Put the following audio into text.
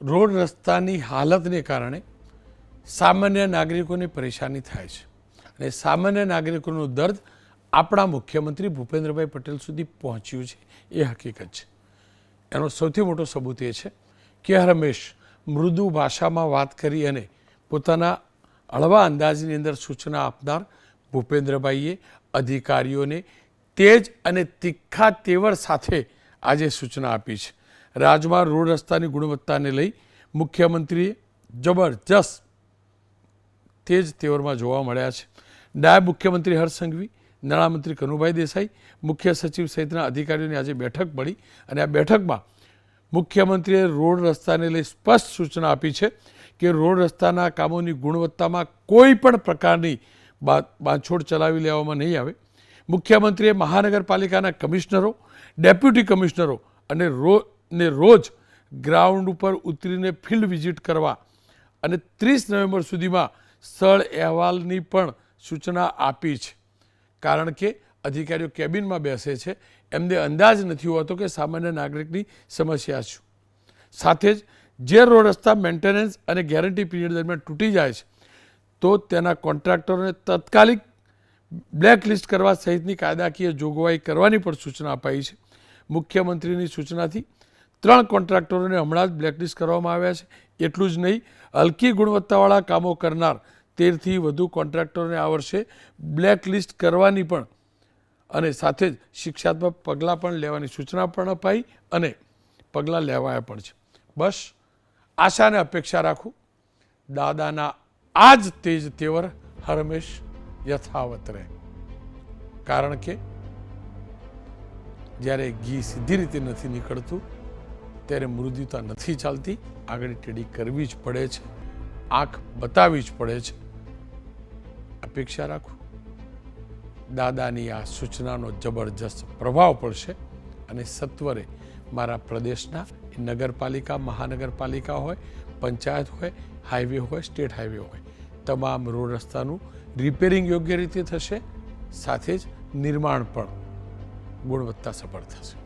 Road રસ્તાની હાલતને કારણે સામાન્ય નાગરિકોને પરેશાની થાય છે. અને સામાન્ય નાગરિકોનું દર્દ આપણા મુખ્યમંત્રી ભૂપેન્દ્રભાઈ પટેલ સુધી પહોંચ્યું છે. એ હકીકત છે. એનો સૌથી મોટો સબૂત એ છે કે રમેશ મૃદુ ભાષામાં વાત કરી અને પોતાના હળવા અંદાજની અંદર સૂચના આપનાર ભૂપેન્દ્રભાઈએ અધિકારીઓને તેજ અને તીખા તેવર સાથે આજે સૂચના આપી છે. રાજમાર્ગ રોડ રસ્તાની ગુણવત્તાને લઈ મુખ્યમંત્રીએ જબરજસ્ત તેજ તેવરમાં જોવા મળ્યા છે. નાયબ મુખ્યમંત્રી હર્ષ નાણામંત્રી કનુભાઈ દેસાઈ, મુખ્ય સચિવ સહિતના અધિકારીઓની આજે બેઠક મળી અને આ બેઠકમાં મુખ્યમંત્રીએ રોડ રસ્તાને લઈ સ્પષ્ટ સૂચના આપી છે કે રોડ રસ્તાના કામોની ગુણવત્તામાં કોઈ પણ પ્રકારની બા- બાંધછોડ ચલાવી લેવામાં નહીં આવે. મુખ્યમંત્રીએ મહાનગરપાલિકાના કમિશનરો, ડેપ્યુટી કમિશનરો અને રો ને રોજ ગ્રાઉન્ડ ઉપર ઉતરીને ફિલ્ડ વિઝિટ કરવા અને ત્રીસ નવેમ્બર સુધીમાં સ્થળ અહેવાલની પણ સૂચના આપી છે. કારણ કે અધિકારીઓ કેબિનમાં બેસે છે. એમને અંદાજ નથી હોતો કે સામાન્ય નાગરિકની સમસ્યા શું. સાથે જ જે રોડ રસ્તા મેન્ટેનન્સ અને ગેરંટી પીરિયડ દરમિયાન તૂટી જાય છે, તો તેના કોન્ટ્રાક્ટરોને તાત્કાલિક બ્લેકલિસ્ટ કરવા સહિતની કાયદાકીય જોગવાઈ કરવાની પણ સૂચના અપાઈ છે. મુખ્યમંત્રીની સૂચનાથી ત્રણ કોન્ટ્રાક્ટરોને હમણાં જ બ્લેકલિસ્ટ કરવામાં આવ્યા છે. એટલું જ નહીં, હલકી ગુણવત્તાવાળા કામો કરનાર તેરથી વધુ કોન્ટ્રાક્ટરોને આ વર્ષે બ્લેકલિસ્ટ કરવાની પણ અને સાથે જ શિક્ષાત્મક પગલાં પણ લેવાની સૂચના પણ અપાઈ અને પગલાં લેવાયા પણ છે. બસ, આશાને અપેક્ષા રાખું, દાદાના આ જ તેજ તેવર હરમેશ યથાવત રહે. કારણ કે જ્યારે ઘી સીધી રીતે નથી નીકળતું ત્યારે મૃદુતા નથી ચાલતી. આગળ ટેડી કરવી જ પડે છે. આંખ બતાવવી જ પડે છે. અપેક્ષા રાખું. દાદાની આ સૂચનાનો જબરજસ્ત પ્રભાવ પડશે અને સત્વરે મારા પ્રદેશના નગરપાલિકા, મહાનગરપાલિકા હોય, પંચાયત હોય, હાઈવે હોય, સ્ટેટ હાઈવે હોય, તમામ રોડ રસ્તાનું રિપેરિંગ યોગ્ય રીતે થશે. સાથે જ નિર્માણ પણ ગુણવત્તા સફળ થશે.